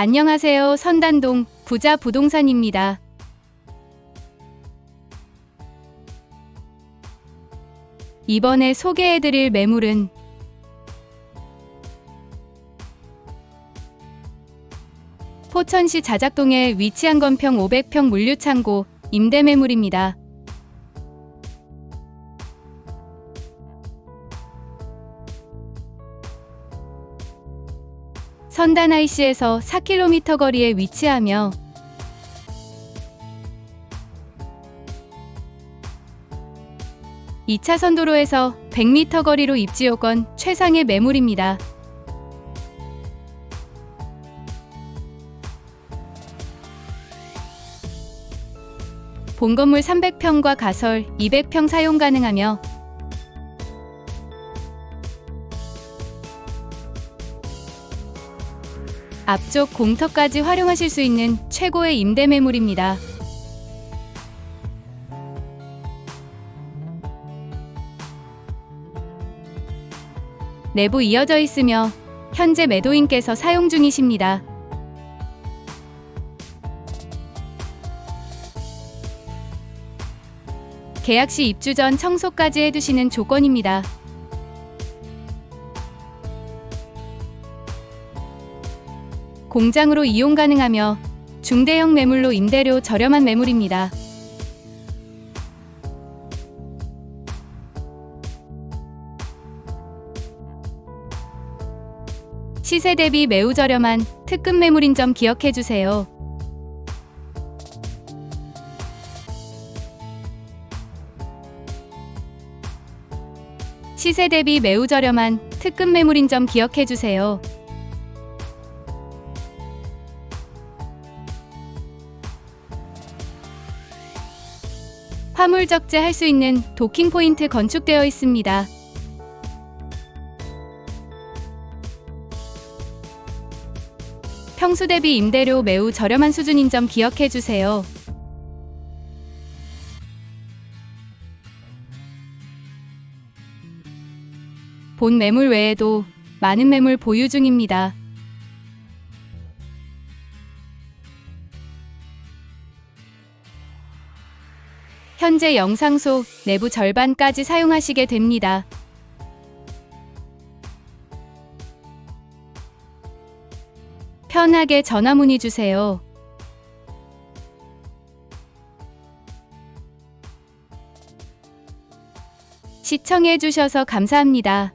안녕하세요. 선단동 부자 부동산입니다. 이번에 소개해드릴 매물은 포천시 자작동에 위치한 건평 500평 물류창고 임대 매물입니다. 선단 IC에서 4km 거리에 위치하며 이차선 도로에서 100m 거리로 입지 요건 최상의 매물입니다. 본 건물 300평과 가설 200평 사용 가능하며 앞쪽 공터까지 활용하실 수 있는 최고의 임대 매물입니다. 내부 이어져 있으며 현재 매도인께서 사용 중이십니다. 계약 시 입주 전 청소까지 해두시는 조건입니다. 공장으로 이용 가능하며 중대형 매물로 임대료 저렴한 매물입니다. 시세 대비 매우 저렴한 특급 매물인 점 기억해 주세요. 시세 대비 매우 저렴한 특급 매물인 점 기억해 주세요. 화물 적재할 수 있는 도킹 포인트 건축되어 있습니다. 평수 대비 임대료 매우 저렴한 수준인 점 기억해 주세요. 본 매물 외에도 많은 매물 보유 중입니다. 현재 영상 속 내부 절반까지 사용하시게 됩니다. 편하게 전화 문의 주세요. 시청해 주셔서 감사합니다.